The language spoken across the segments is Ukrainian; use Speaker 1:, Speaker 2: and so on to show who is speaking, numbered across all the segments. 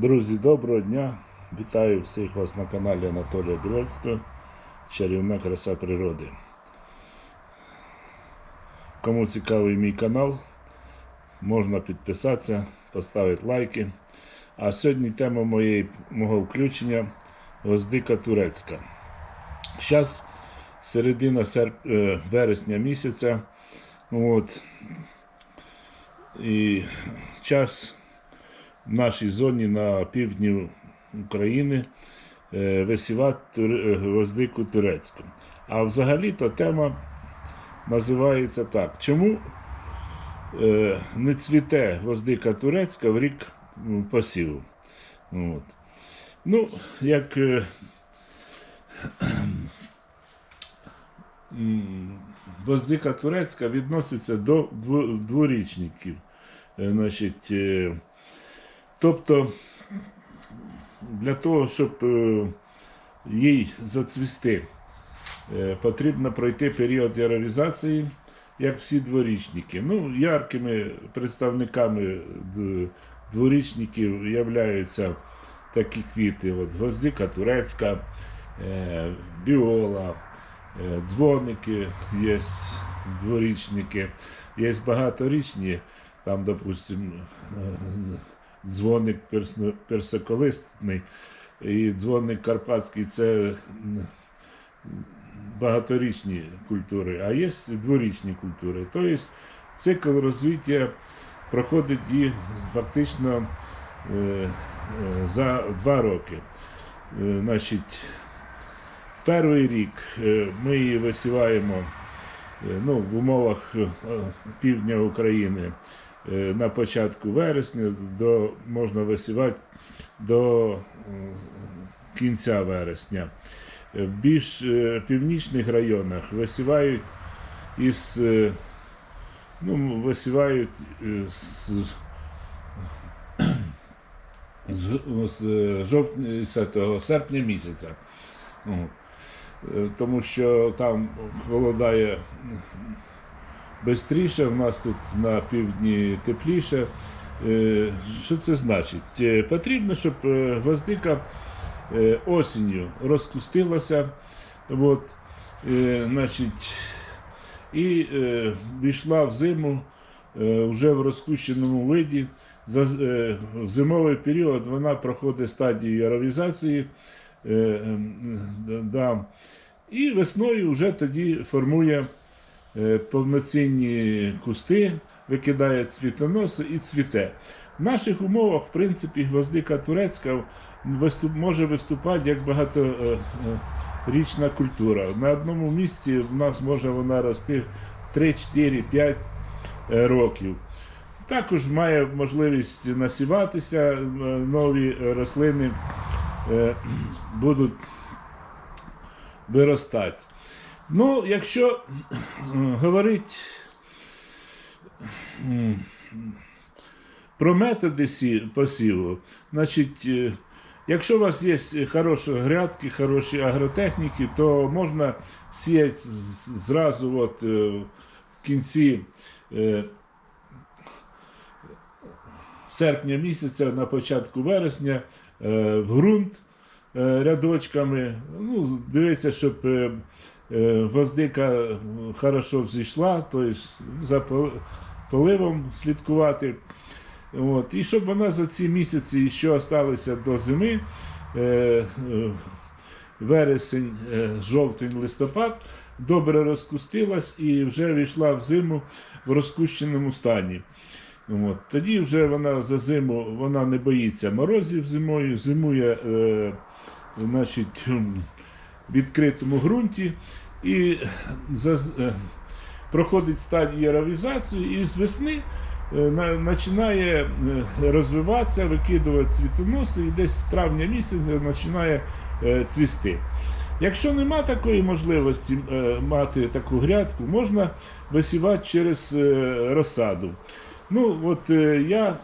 Speaker 1: Друзі, доброго дня! Вітаю всіх вас на каналі Анатолія Білецького Чарівна краса природи. Кому цікавий мій канал, можна підписатися, поставити лайки. А сьогодні тема моєї, мого включення гвоздика турецька. Зараз середина серп... е, вересня місяця. От. І час нашій зоні на півдні України е, висівати е, гвоздику турецьку. А взагалі-то тема називається так. Чому е, не цвіте гвоздика турецька в рік м, посіву? От. Ну, як гвоздика турецька відноситься до дворічників. Значить, Тобто для того, щоб е, їй зацвісти, е, потрібно пройти період яровізації, як всі дворічники. Ну, яркими представниками дворічників являються такі квіти: от, гвоздика турецька, е, біола, дзвоники є дворічники, є багаторічні, там, допустимо, дзвоник персиколистний і дзвоник карпатський це багаторічні культури, а є дворічні культури. Тобто цикл розвиття проходить і фактично е, е, за два роки. Е, Значить, перший рік ми її висіваємо ну, в умовах півдня України на початку вересня, до, можна висівати до е, кінця вересня. Е, В більш е, північних районах висівають із е, ну, висівають е, з, з, з жовтня, серпня місяця. Е, Тому що там холодає Бистріше, в нас тут на півдні тепліше. Е, Що це значить? Е, Потрібно, щоб е, гвоздика осінню розкустилася. От, значить, і війшла в зиму вже в розкущеному виді. За, в зимовий період вона проходить стадію яровізації. Е, да, і весною вже тоді формує повноцінні кусти, викидає цвітоноси і цвіте. В наших умовах, в принципі, гвоздика турецька може виступати як багаторічна культура. На одному місці в нас може вона рости 3, 4, 5 е, років. Також має можливість насіватися, е, нові е, рослини е, будуть виростати. Ну, якщо говорити про методи сі- посіву, значить, е, якщо у вас є хороші грядки, хороші агротехніки, то можна сіяти зразу от, е, в кінці е, серпня місяця, на початку вересня, е, в ґрунт е, рядочками. Ну, дивіться, щоб е, е, гвоздика е, хорошо взійшла, тобто за поливом слідкувати. От. І щоб вона за ці місяці, що залишилися до зими, е, е, вересень, е, жовтень, листопад, добре розкустилась і вже війшла в зиму в розкущеному стані. От. Тоді вже вона за зиму вона не боїться морозів зимою, зимує е, значить, відкритому ґрунті і е, проходить стадію яровізації і з весни е, починає е, розвиватися, викидувати цвітоноси і десь з травня місяця починає е, цвісти. Якщо нема такої можливості е, мати таку грядку, можна висівати через е, розсаду. Ну, от е, я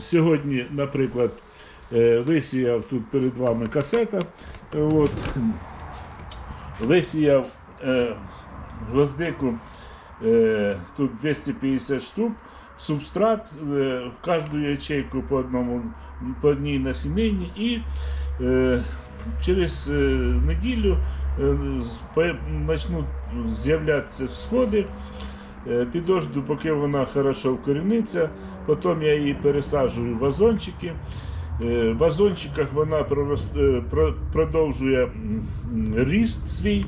Speaker 1: сьогодні, наприклад, е, висіяв тут перед вами касета. е, От, висіяв е, гвоздику е, тут 250 штук субстрат, е, в кожну ячейку по одному по одній насінині і е, через е, неділю е, почнуть з'являтися всходи. Е, Підожду, поки вона хорошо вкоріниться, потім я її пересаджую в вазончики. Е, В вазончиках вона е, продовжує ріст свій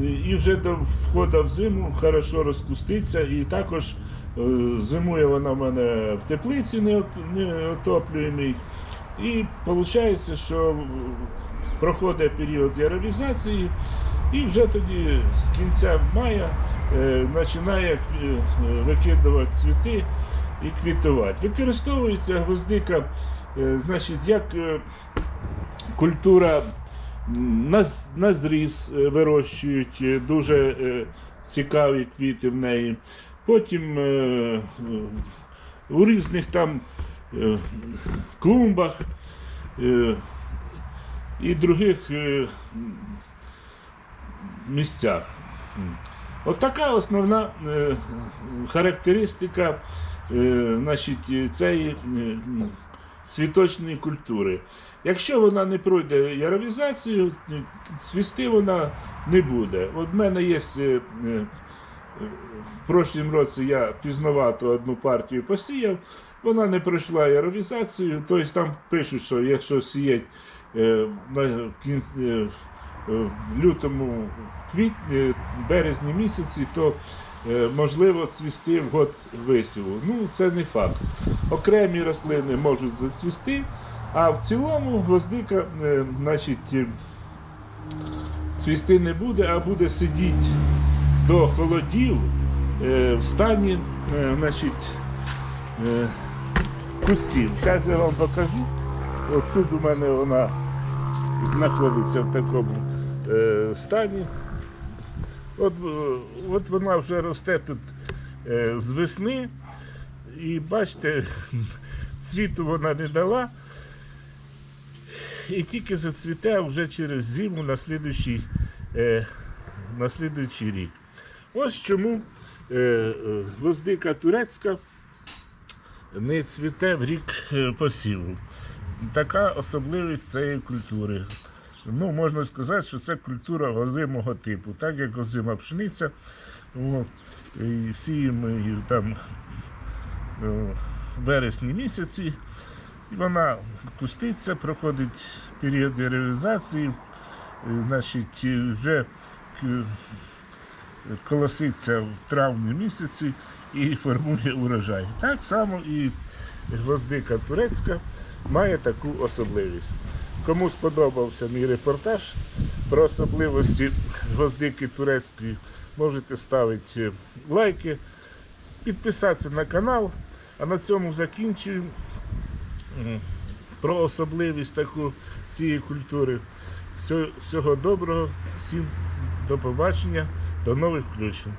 Speaker 1: е, і вже до входу в зиму хорошо розкуститься. І також зимує вона в мене в теплиці неот- неотоплюємій. І виходить, що проходить період яровізації, і вже тоді з кінця мая починає викидувати цвіти і квітувати. Використовується гвоздика, значить, як е, культура на, зріз е, вирощують е, дуже е, цікаві квіти в неї. Потім е, е, у різних там е, клумбах е, і других е, місцях. От така основна е, характеристика е, значить, е, цієї е, цвіточної культури. Якщо вона не пройде яровізацію, цвісти вона не буде. От в мене є. е, е, в прошлім році я пізновато одну партію посіяв, вона не пройшла яровізацію, тобто там пишуть, що якщо сіять е, в лютому, квітні, березні місяці, то можливо цвісти в год висіву. Ну, це не факт. Окремі рослини можуть зацвісти, а в цілому гвоздика, е, значить, е, цвісти не буде, а буде сидіти до холодів е, в стані е, значить, е, кустів. Зараз я вам покажу. От тут у мене вона знаходиться в такому е, стані. От, е, от вона вже росте тут е, з весни. І бачите, цвіту вона не дала. І тільки зацвіте вже через зиму на слідуючий, е, на слідуючий рік. Ось чому гвоздика турецька не цвіте в рік посіву. Така особливість цієї культури. Ну, можна сказати, що це культура озимого типу, так як озима пшениця. О, і сіємо її там в вересні місяці. І вона куститься, проходить період реалізації, значить, вже е, колоситься в травні місяці і формує урожай. Так само і гвоздика турецька має таку особливість. Кому сподобався мій репортаж про особливості гвоздики турецької, можете ставити лайки, підписатися на канал. А на цьому закінчуємо про особливість таку цієї культури. Всього доброго, всім до побачення, до нових включень.